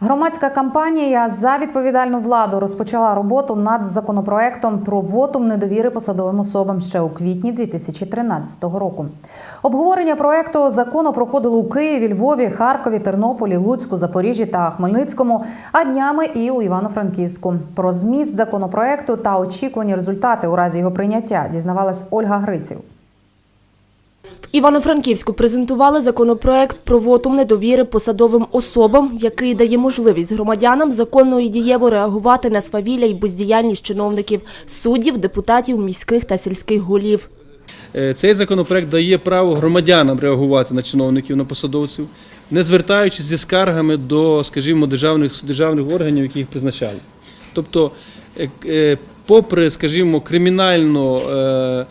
Громадська кампанія за відповідальну владу розпочала роботу над законопроектом про вотум недовіри посадовим особам ще у квітні 2013 року. Обговорення проекту закону проходило у Києві, Львові, Харкові, Тернополі, Луцьку, Запоріжжі та Хмельницькому, а днями і у Івано-Франківську. Про зміст законопроекту та очікувані результати у разі його прийняття дізнавалась Ольга Гриців. Івано-Франківську презентували законопроект про вотум недовіри посадовим особам, який дає можливість громадянам законно і дієво реагувати на свавілля і бездіяльність чиновників, суддів, депутатів, міських та сільських голів. Е, Цей законопроект дає право громадянам реагувати на чиновників, на посадовців, не звертаючись зі скаргами до, скажімо, державних, державних органів, які їх призначали. Тобто, е, е, попри, скажімо, кримінальну, е,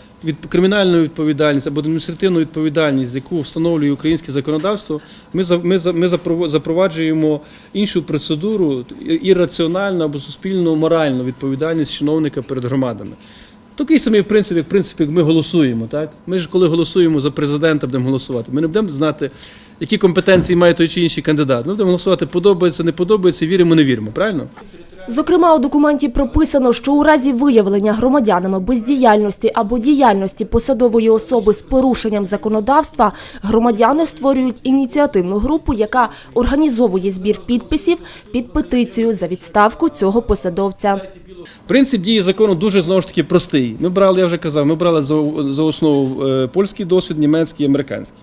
кримінальну відповідальність або адміністративну відповідальність, яку встановлює українське законодавство, ми, ми, ми запро- запроваджуємо іншу процедуру і- ірраціональну або суспільну моральну відповідальність чиновника перед громадами. Такий самий принцип, як принцип, як ми голосуємо. Так? Ми ж коли голосуємо за президента, будемо голосувати. Ми не будемо знати, які компетенції має той чи інший кандидат. Ми будемо голосувати, подобається, не подобається, віримо, не віримо. Правильно? Зокрема, у документі прописано, що у разі виявлення громадянами бездіяльності або діяльності посадової особи з порушенням законодавства громадяни створюють ініціативну групу, яка організовує збір підписів під петицію за відставку цього посадовця. Принцип дії закону дуже знову ж таки простий. Ми брали, я вже казав, ми брали за, основу е, польський досвід, німецький, американський.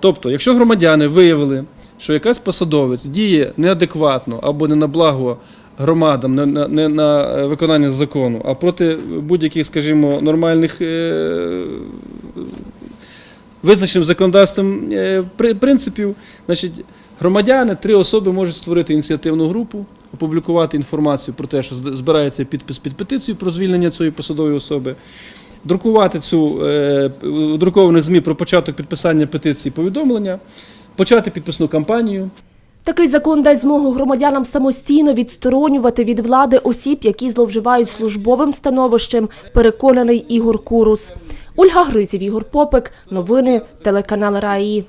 Тобто, якщо громадяни виявили, що якась посадовець діє неадекватно або не на благо громадам, не на, не на е, виконання закону, а проти будь-яких, скажімо, нормальних е, визначеним законодавством е, при- принципів, значить, громадяни, три особи можуть створити ініціативну групу, опублікувати інформацію про те, що збирається підпис під петицію про звільнення цієї посадової особи, друкувати цю у друкованих ЗМІ про початок підписання петиції повідомлення, почати підписну кампанію. Такий закон дасть змогу громадянам самостійно відсторонювати від влади осіб, які зловживають службовим становищем, переконаний Ігор Курус. Ольга Гриців, Ігор Попик. Новини телеканал РАІ.